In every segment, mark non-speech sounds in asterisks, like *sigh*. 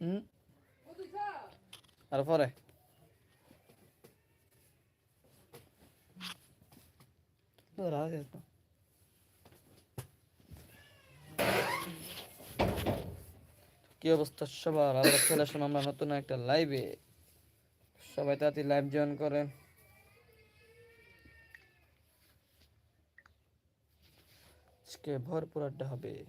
হুম আর পরে কি অবস্থা সবার? আবার চলে আসলাম আমরা নতুন একটা লাইভে সবাই তাড়াতাড়ি লাইভ জয়েন করেন। আজকে ভরপুর আড্ডা হবে এই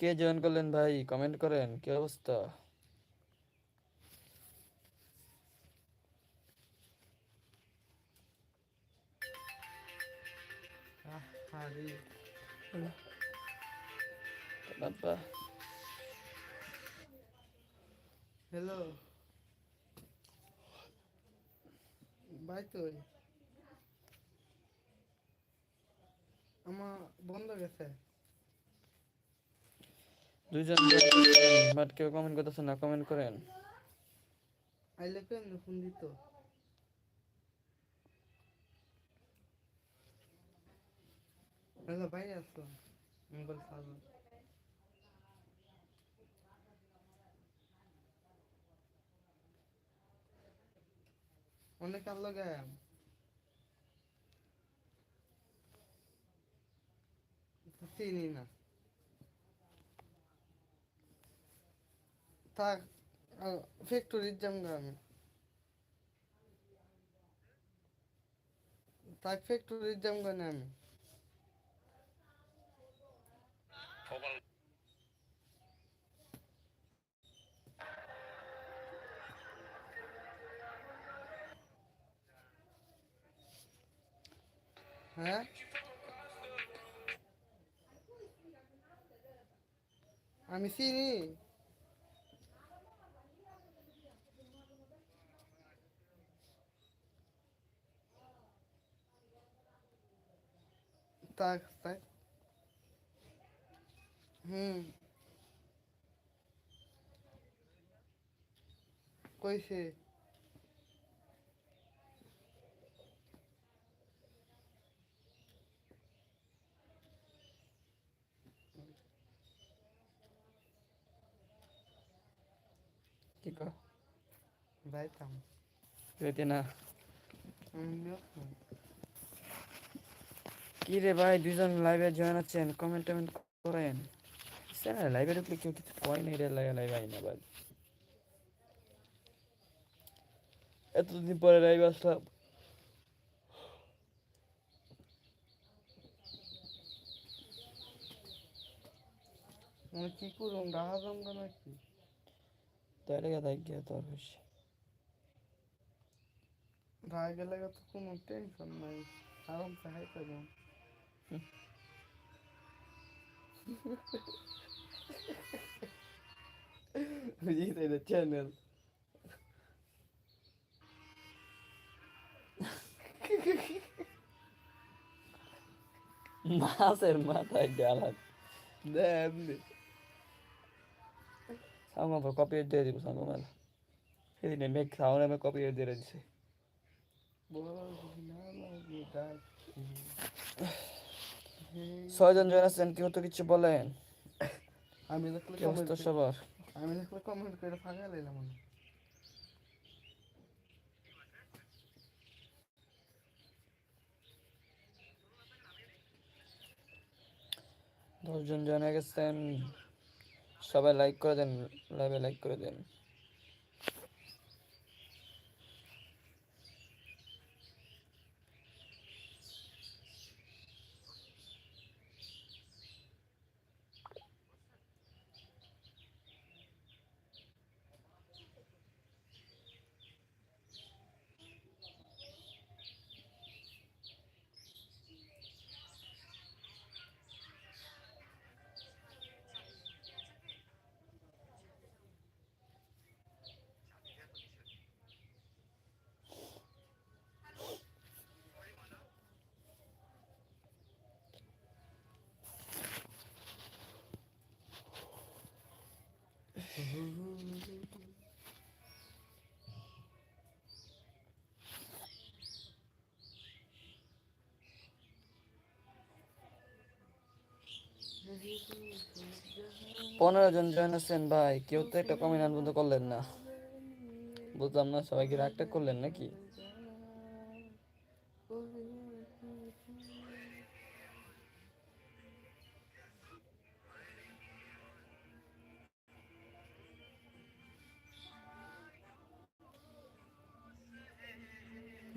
কে জয়েন করলেন ভাই? কমেন্ট করেন কি অবস্থা? হ্যালো ভাই তো আমার বন্ধ গেছে। দুইজন বাট কেউ কমেন্ট করতেছে না কমেন্ট করেন। আইলে কেন ফোন দিত হ্যালো ভাই আসো মোবাইল খাব অনেক আলো চিনি না। থাক ফ্যাক্টরির যাম গা আমি। থাক না আমি। হ্যাঁ? আমি চিনি। Tak tak হুম কইছে কি কর যাইতাম যেতে না আমি ব্যস্ত। কি রে ভাই, দুইজন লাইভে জয়েন আছেন কমেন্ট টমেন্ট করেন। লাইভে ঢুকলে কেউ কিছু কয় নাই রে লাইভে আই না ভাই। এতদিন পরে লাইভ আসলাম। আমি কি করুম, রাহা জঙ্গ নাকি? তাই লেগে দেখ গিয়ে তোর বেশি রায় গেলে তো কোনো টেনশন নাই। আরাম সে হাই করুম বুঝিস এই চ্যানেল মাছের মাথায় ডালাত দেমনি সামনে পর কপি দিয়ে দিব সামনে মেলা সেদিনে মেঘ সামনে আমি কপি দিয়ে দিছে বড় না ছয়জন জয়েন আছেন কেউ তো কিছু বলেন? আমি দেখলে অবস্থা সবার? আমি দেখলে কমেন্ট করে ফাঁকা লাইলাম দশজন হয়ে গেছেন সবাই লাইক করে দেন লাইভে লাইক করে দেন। পনেরো জন জয়েন আছেন ভাই। কেউ তো একটা কমেন্ট আনবন্ধ করলেন না। বুঝলাম না সবাইকে রাগটা করলেন নাকি?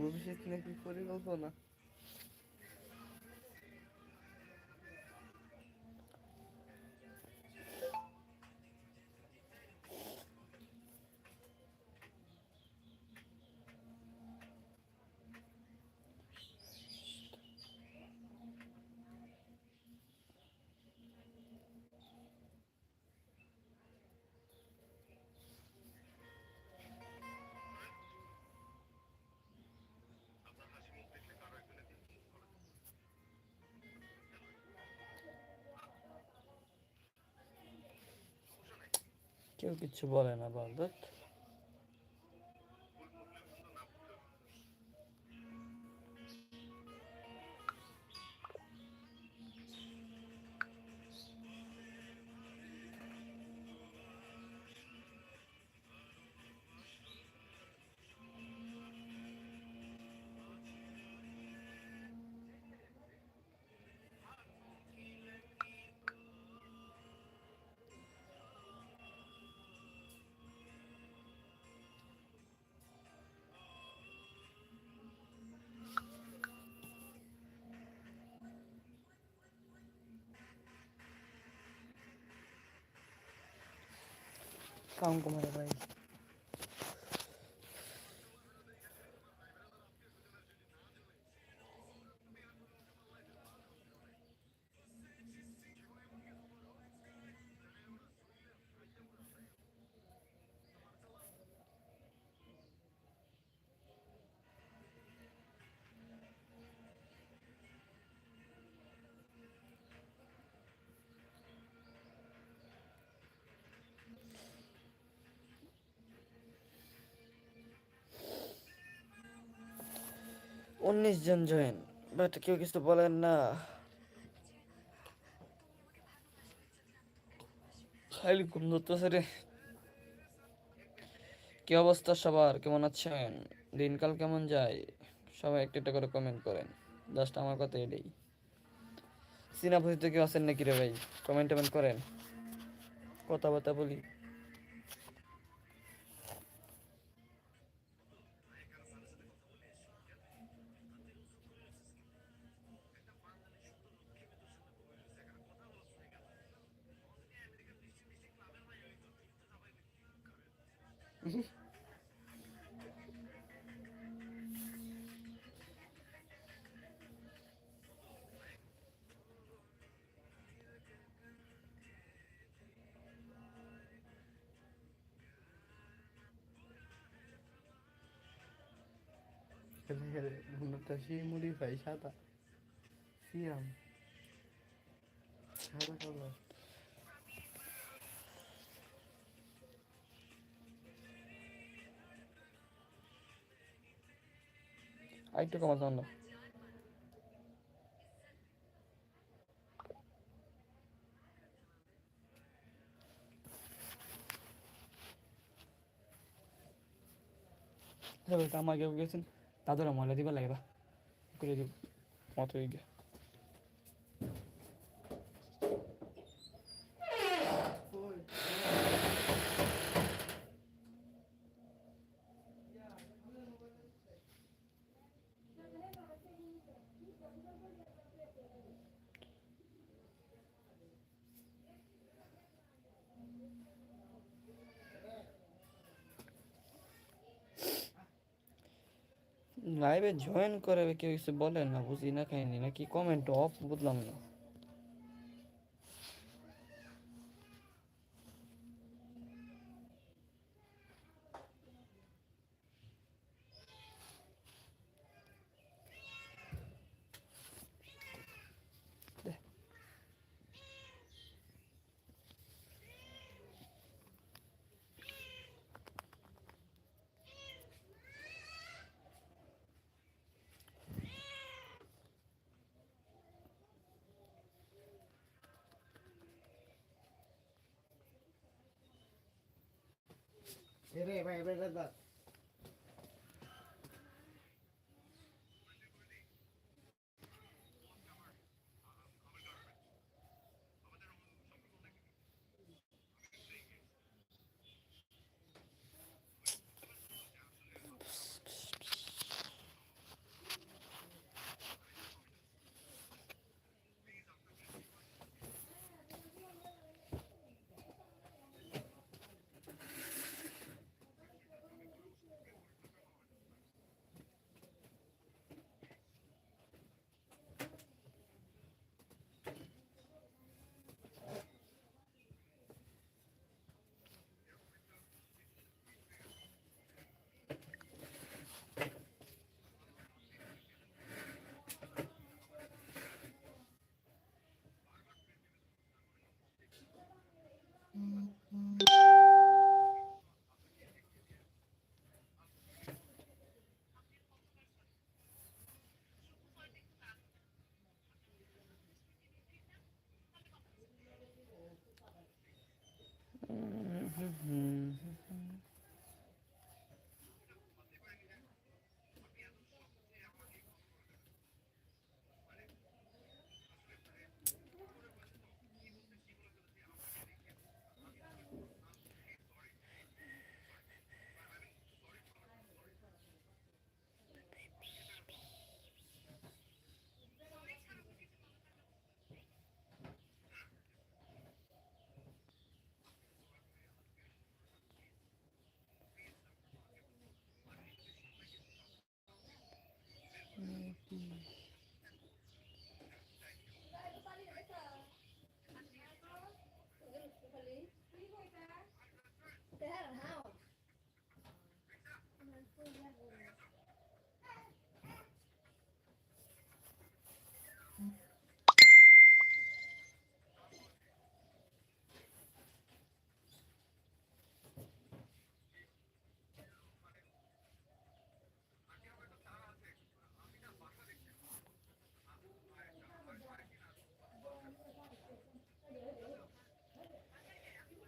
Bunun şekline bir foi yol bana. কেউ কিচ্ছু বলে না বল ধুৎ। কাম কুমার ভাই উনিশ জন জয়েন বাট কেউ কিছু বলেন না। খালি ঘুম রে। কি অবস্থা সবার? কেমন আছেন? দিনকাল কেমন যায়? সবাই একটা একটা করে কমেন্ট করেন। জাস্ট আমার কথা এটাই। সিনা পরিচিত কেউ আছেন নাকি রে ভাই? কমেন্ট টমেন্ট করেন। কথাবার্তা বলি। ঘুমটা সেই মুড়ি ভাই সাদা। সিয়াম। সাদা কালার আরেকটু কমা সাউন্ড আমার কেউ গেছেন? দাদুরা ময়লা দিবার লাগে বা করে দিব। মতো গিয়ে লাইভে জয়েন করে কেউ কিছু বলেন না বুঝি না খাইনি নাকি কমেন্ট অফ বুঝলাম না। এরে ভাই এবারে দাদা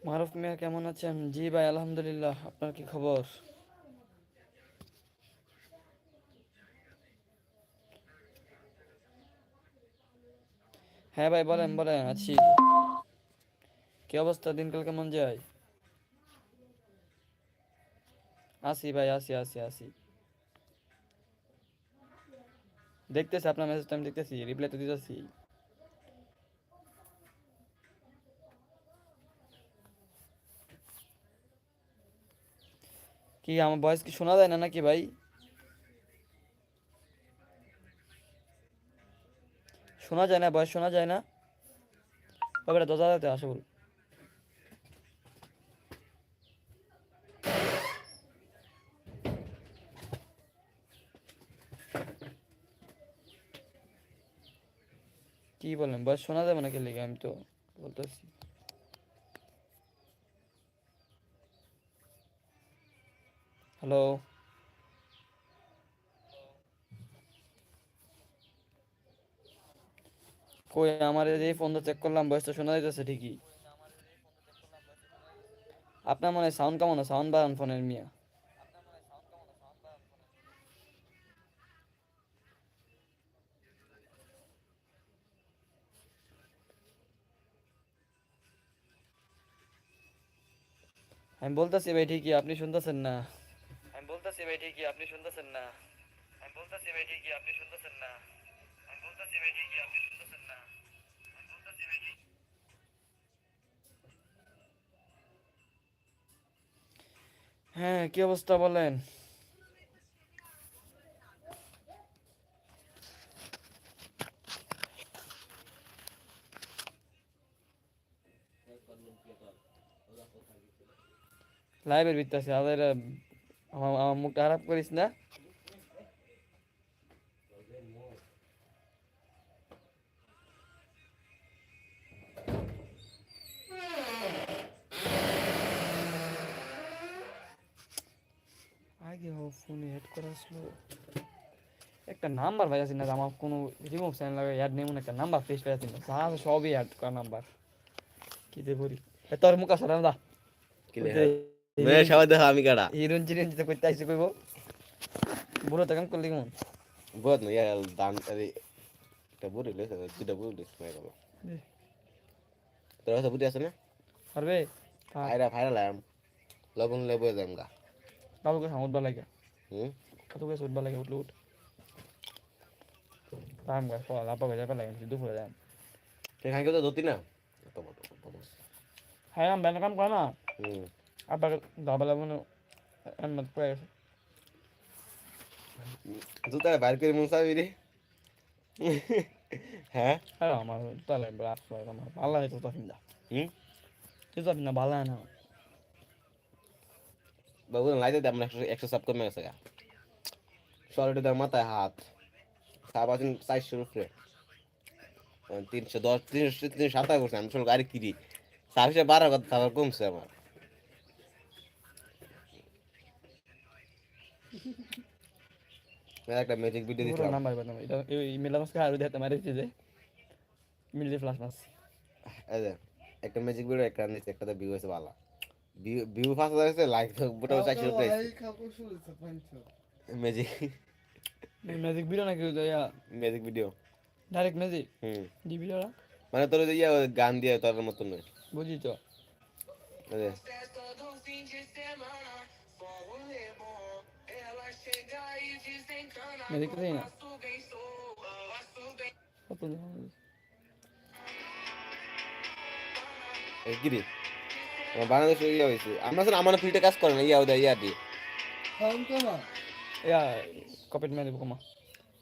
মারুফ মিয়া কেমন আছেন? জি ভাই, আলহামদুলিল্লাহ। আপনার কি খবর? হ্যাঁ ভাই, বলেন বলেন, আছি। কি অবস্থা? দিনকাল কেমন যায়? আসি ভাই আসি আসি আসি দেখতেছি, আপনার মেসেজটা আমি দেখতেছি রিপ্লাই তো দিতেছি। কি আমার ভয়েস কি শোনা যায় না নাকি ভাই? শোনা যায় না ভয়েস শোনা যায় না। বাবারা দরজা দিতে আসো বল। কি বলেন বয়স শোনা যাবে নাকি লেগে? আমি তো বলতেছি। হ্যালো কই, আমার এই ফোনটা চেক করলাম ভয়েসটা শোনা যাইতেছে ঠিকই। আপনার মনে হয় সাউন্ড কেমন সাউন্ড বাড়ান ফোনের মিয়া। আমি বলতেছি ভাই ঠিকই, আপনি শুনতেছেন না। বলতেছি ভাই ঠিকই আপনি শুনতেছেন না। আমি বলতেছি ভাই ঠিকই আপনি শুনতেছেন না। আমি বলতেছি ভাই ঠিকই আপনি শুনতেছেন না। আমি বলতেছি ভাই হ্যাঁ কি অবস্থা বলেন? লাইভের ভিতরে আছে আমাদের আমার মুখটা খারাপ করিস না। আগে ও ফোনে হেড করা আসলো। একটা নাম্বার ভাই না, আমার কোনো রিমুভ সাইন লাগে অ্যাড নেই একটা নাম্বার পেস্ট করে আছে না। সবই অ্যাড করা নাম্বার কি দে বলি এ তোর মুখ আছে না মেয়ে সবাই দেখো আমি কাটা হিরোইন চিরোইন যেতে করতে আইসে কইব বুড়ো তো কাম করলি কেমন বহুত না ইয়ার দান আরে একটা বুড়ি লেছে দুটা বুড়ি লেছে গেল জি। তোর কাছে বুড়ি আছে না পারবে ফাইরা ফাইরা লাম লবণ লেবু যাম গা বাবুকে সামুদ বা লাগে হুম কত করে সুদ লাগে উঠলে উঠ তাম গাছ ফল আপা গাছ লাগে দুপুরে যাম সেখানে কেউ তো ধরতি না। হ্যাঁ আমি ব্যান কাম করে না হুম আপা দাবা লাগবে না এমন করে গেছে। জুতা বাইর করে মুসাবি রে। হ্যাঁ? হ্যাঁ আমার তাহলে ব্রাশ করে আমার ভালো লাগে তো তখন দা হুম? তুই তো না ভালো না বাবু লাইতে দে আমরা একশো একশো সাব কমে গেছে গা। সরটি তার মাথায় হাত। সাব আছেন চারশোর উপরে। তিনশো দশ তিনশো তিনশো সাতাশ করছে আমি শুনলাম গাড়ি সাব হিসেবে বারো কথা কমছে আমার। একটা ম্যাজিক ভিডিও পুরো দিছিলাম। নাম্বার বানাবো এটা এই মেলা মাসকে আরও দেখতে মারি দিতে মিল ফ্লাশ মাস এই যে, একটা ম্যাজিক ভিডিও একটা নিচ্ছে একটাতে ভিউ হয়েছে ভালো ভিউ ভিউ ফার্স্ট হয়েছে লাইক মোটামুটি চারশো পাঞ্চ ম্যাজিক ম্যাজিক ভিডিও নাকি yeah? Magic video direct magic hmm. দি ভিডিওটা মানে তোর যে ইয়ে গান দিয়ে তোর মতন। নয় বুঝি তো। এই যে, ম্যাজিক তো না কত এই কি রে আমার বাংলাদেশে ইয়ে হয়েছে। আমরা আসলে আমার ফিল্ডে কাজ করে না ইয়া ওদের ইয়া দিয়ে ইয়া কপিট মেরে দেবো কমা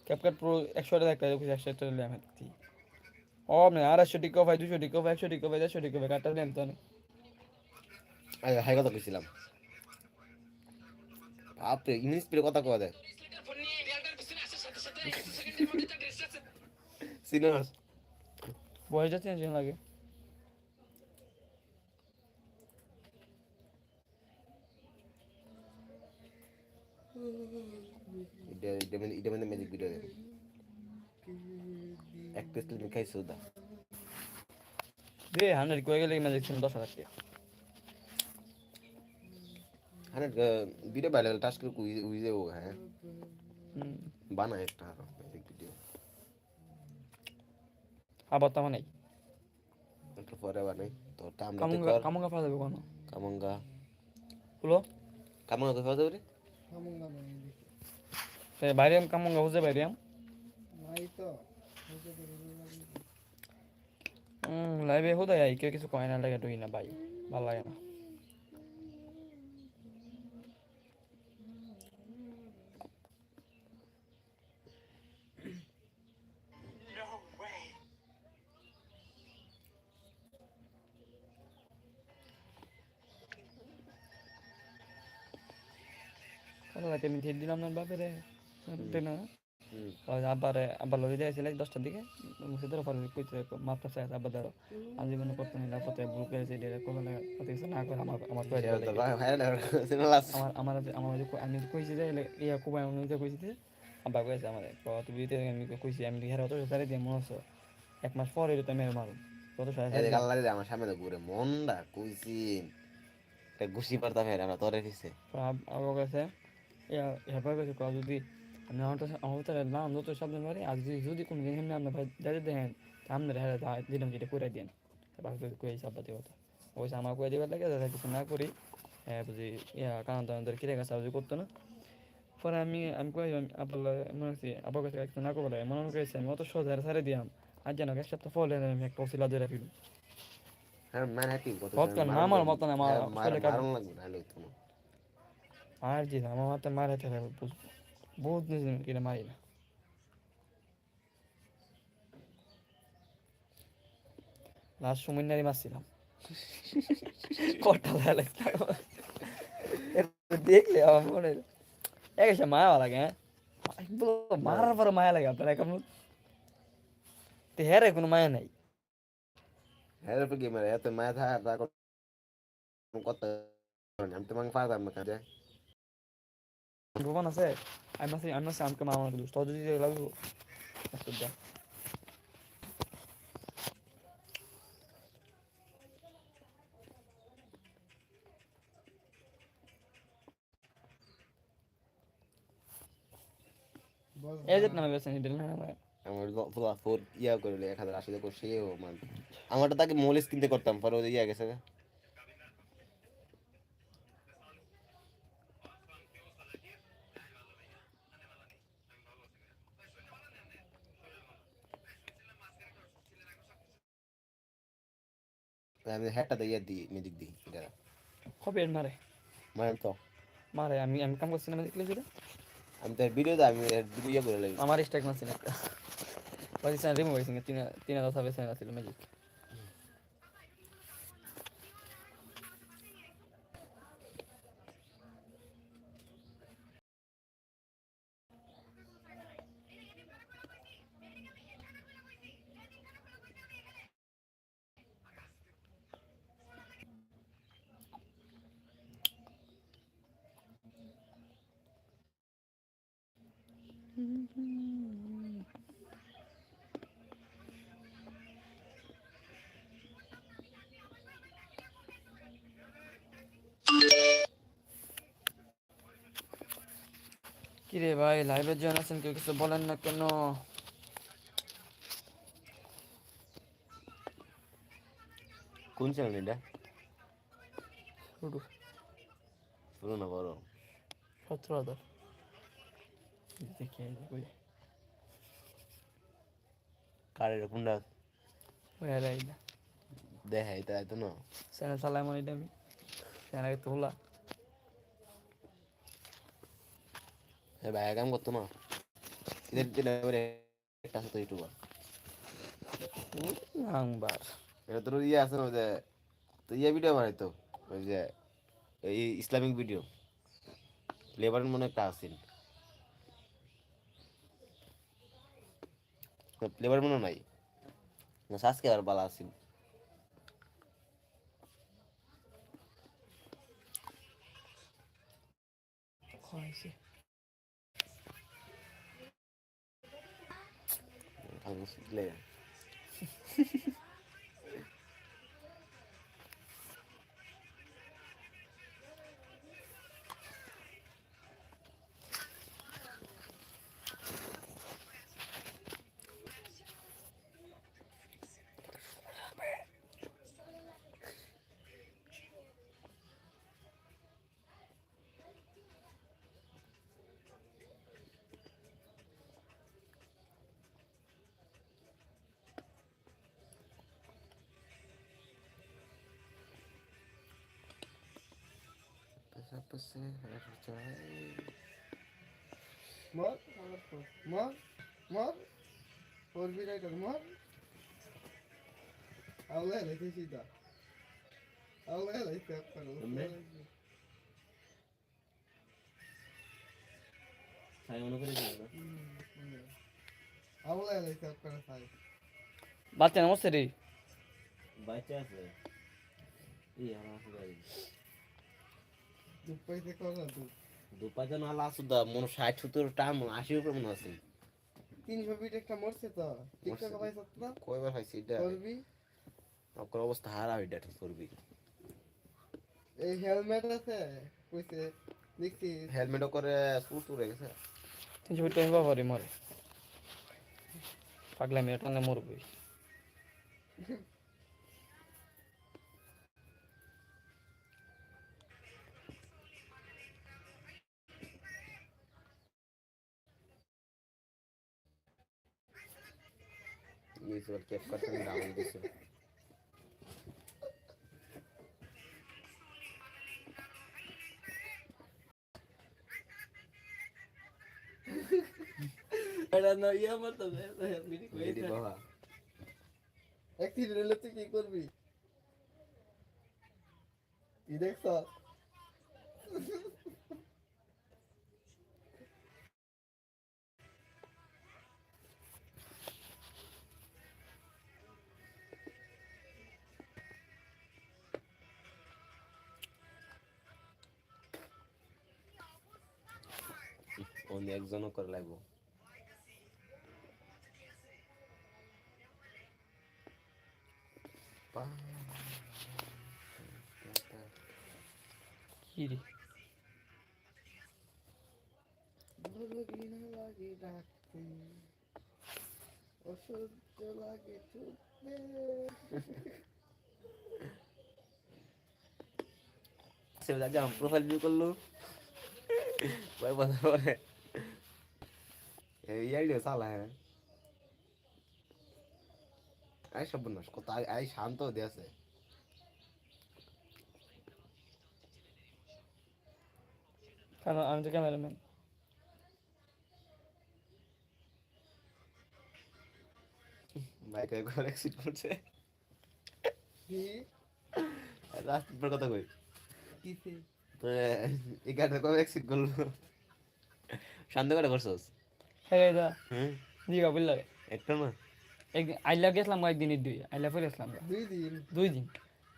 ক্যাপকাট প্রো একশো টাকা একটা দেখছি একশো টাকা নিলাম হাতি ও মানে আড়াইশো টিকা ভাই দুশো টিকা ভাই একশো টিকা ভাই দেড়শো টিকা ভাই কাটটা নিলাম তো। আমি। আরে হাই কথা কইছিলাম। বাপরে ইংলিশ কথা কওয়া যায় সিনাস বয়সটা চেঞ্জ লাগে। এটা এটা মানে এটা মানে ম্যাজিক ভিডিও এক টেস্ট লিমিট দা। রে হান্ড্রেড করে গেলে ম্যাজিক দশ হাজার টাকা। হানে ভিডিও বাইলে টাস্ক করে কুই উই যাব হ্যাঁ। বানা একটা আরও ভিডিও আবার তো নেই একটু পরে বানাই। তো টাইম কামুঙ্গা কামুঙ্গা পাওয়া যাবে কোনো? কামঙ্গা। হলো কামঙ্গা কোথাও যাবে রে? না নাই বাইরে কামুঙ্গা বুঝে বাইরে নাই তো লাইভে হোদায় আই কেউ কিছু কয় না লাগে ঢুকি না ভাই ভালো লাগে না। রাতে আমি দিলাম না বাপেরে না। আবার আবার দশটার দিকে মুখে ধরো কইতে চাই আবার ধরো আমি জীবনে করতে নিলাম পথে বুক করেছে এটা করবে না কথা কিছু না করে আমার আমার কয়ে আমার আমার আমার আমি কইছি যে ইয়া কুবাই আমি যে কইছি যে আব্বা কইছে আমার তুই আমি কইছি আমি হেরা তো সারে দিয়ে মনে হচ্ছে এক মাস পরে তো মেরে মারুম। কত সাড়ে এই দেখ আল্লাহ রে আমার সামনে ঘুরে মনটা কইছি। ঘুষি পারতাম হেরা তোরে দিছে। আবার কাছে ইয়া কাছে কয়া যদি আমার নাম যত শব্দ মারি আর যদি যদি কোনো দিন এমনি আপনি ভাই দেখেন আপনার হেরা দিলাম যেটা করে দেন। তারপর কই সাব্বাতি কথা ওইসে আমার কয়ে দিবার লাগে দাদা কিছু না করি হ্যাঁ বুঝি ইয়া কারণ তাদের কিরে কাছে সাহায্য করতো না। পরে আমি আমি কই আবার মনে হচ্ছে আবার কাছে কিছু না করব লাগে মনে করেছি আমি অত সহজ সারে দিলাম আর যেন এক সপ্তাহ ফলে আমি একটা ওসিলা ধরে ফেলি হ্যাঁ ম্যান হ্যাপি কত কত না আমার মতন আমার ছেলে কাজ মারণ লাগবে না লইতো না আর জি আমার মাথা মারে থাকে বহুত নিয়েছি কিনে মারি না লাস্ট সময় নারী মারছিলাম কটা লাগে দেখলে আমার মনে এক এসে মায়া লাগে হ্যাঁ মারার পরে মায়া লাগে আপনার এখন তো হ্যাঁ রে কোনো মায়া নাই হ্যাঁ রে গেমার এত মায়া থাকা তা কত আমি তোমাকে পারতাম না কাজে Voban আছে I'm not saying I'm not saying I'm coming out of the store. Did you love you? That's good. এদের নামে বেছে নিদেন আমার ফোর ইয়া করে এক হাজার আশিতে করছি আমার আমারটা তাকে মোলেস কিনতে করতাম পরে ইয়া গেছে আমি হ্যাটটা দিয়ে দিই মিউজিক দিই এটা কবে মারে? মানে তো। মারে আমি আমি কাম করছি না দেখলে যেটা। আমি তার ভিডিও দা আমি ইয়া করে লাগি আমার স্ট্রাইক মারছি না একটা। পাকিস্তান রিমুভ হয়েছে তিন তিন হাজার সেন আছিল ম্যাজিক কিরে ভাই লাইভে জয়েন আছেন কেউ কিছু বলেন না কেন? কোন চ্যানেল এটা? শুরু। না বড় সতেরো হাজার। কারের কোনটা? দেখাই তাই তো না? চ্যানেল চালাই মানে এটা আমি। চ্যানেল তোলা এ কাম করতো না এদের এবারে একটা আছে তো ইউটিউবার নাংবার এটা তোর ইয়ে আছে না যে তো ইয়ে ভিডিও বানাই তো ওই যে এই ইসলামিক ভিডিও লেবারন মনে একটা আসছিল লেবার মনে নাই না সাজকে আর বালা আসছিল খাইছে আমি শিখলে মর মর মর ওর বিরাইটার মর আউলে লাইতে সিধা আউলে লাইতে আপনার এমনে? আউলে লাইতে আপনার সাই বাচ্চা নমস্তে রে বাচ্চা আছে এই আমার গাড়ি দুধ পাইতে কর না মনে আশি উপরে মনে আছে বিট একটা মরছে তো। টিকটক মরছে। পাইছ না? কয়বার হয়েছে এটা? করবি আপনার অবস্থা হারা করবি এই হেলমেট আছে কইছে দেখছি। হেলমেটও করে গেছে। মরে। পাগলা মেয়ে *laughs* টানলে মরবই ইউটিউবার কেপ করতে ডাউন দিছে। এটা না ইয়া মতো মেরি বাবা। অ্যাক্সিডেন্ট হলে তুই কি করবি? অন্য একজনও করে লাগবো। কি রে? লাগে না লাগে ডাক ছুটতে অসহ্য লাগে ছুটতে সে আমার প্রোফাইল ভিউ করল। কয়েক বছর পরে। এই আইডিয়া চালা হ্যাঁ আই সব নাশ কত আই- শান্ত দিয়েছে কারণ আমি তো ক্যামেরাম্যান বাইক একবার অ্যাক্সিড করছে রাস্তার কথা কই কিসে তো এই গাড়িটা কবে অ্যাক্সিড করল শান্ত করে করছস এটা হুম দিঘা বুঝলে একটা না? একদিন আইলা গেছিলাম কয়েকদিনের দুই। আইলা ফিরে আসলাম দুই দিন? দুই দিন।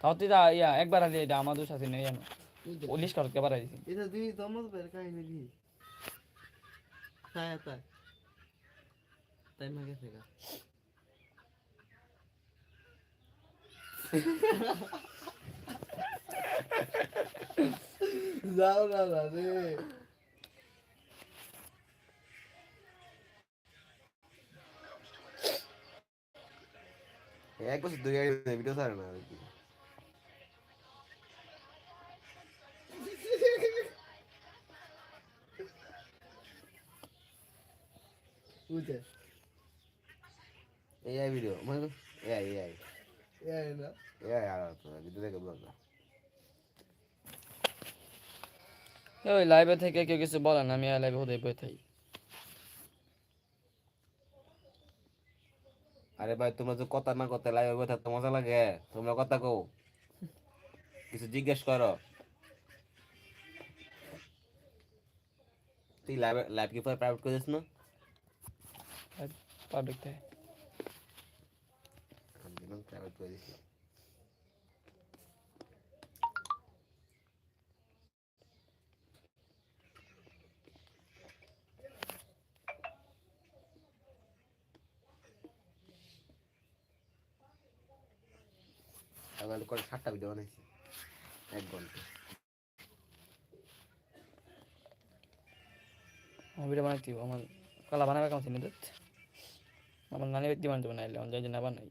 তাও তো এটা ইয়া একবার আলি এটা আমাদের সাথে নেই আমি বুঝলি? পুলিশ করতে পারাই দিছি এটা দুই দমজ বের কাহিনী দি। তাই তাই। তাই মা গেছে গা। *laughs* যাও না না রে এক বছর দুই গাড়ি ভিডিও ছাড়ে না আর কি। বুঝে এআই ভিডিও মানে এআই এআই এই না? এআই আর ভিডিও দেখে বলতো ওই লাইভে থেকে কেউ কিছু বলেন আমি লাইভে হতে বই থাকি। আরে ভাই তোমরা যে কথা না কথা লাইভে কথা তো মজা লাগে। তোমরা কথা কও। কিছু জিজ্ঞেস করো। তুই লাইভ লাইভ কি পরে প্রাইভেট করে দিস না? পাবলিক তাই আমি প্রাইভেট করে দিছি। আমি করে সাতটা ভিডিও বানাইছি। এক ঘণ্টা। আমার ভিডিও বানাইতে আমার কলা বানাবে কেমন চিনি দিত আমার নানি ব্যক্তি বানাতে বানাইলে আমার যাই না বানাই।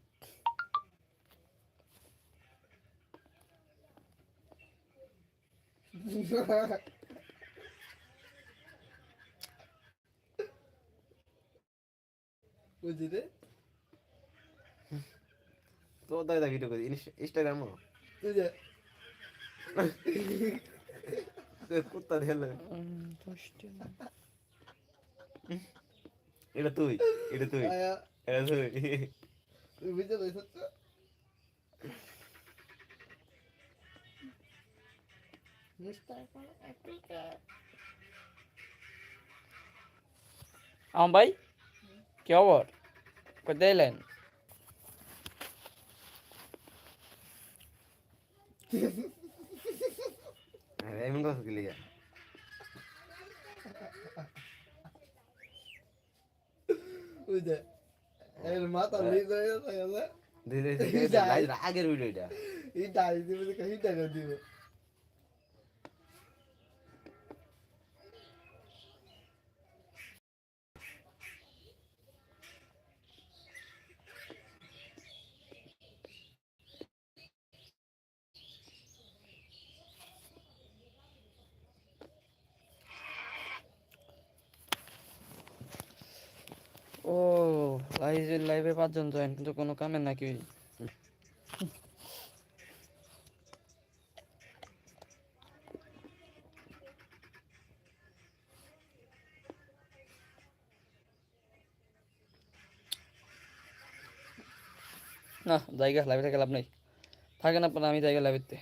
বুঝলি দাদা ভিডিও করি ইনস্টাগ্রাম কুত্তা দিলে উম, এটা তুই এটা তুই এটা তুই তুই বুঝে রয়েছ তো আমার ভাই কি খবর কোথায় এলেন এমন কথা কি লিগা বুঝে এর মাথা লিজ হয়ে গেছে যা। ধীরে আগের ভিডিওটা এটা দিবে কই দিবে ও লাইভে লাইভে পাঁচজন জয়েন কিন্তু কোনো কামের নাকি না, জায়গা লাইভে থেকে লাভ নেই। থাকেন আপনারা, আমি জায়গা লাইভেতে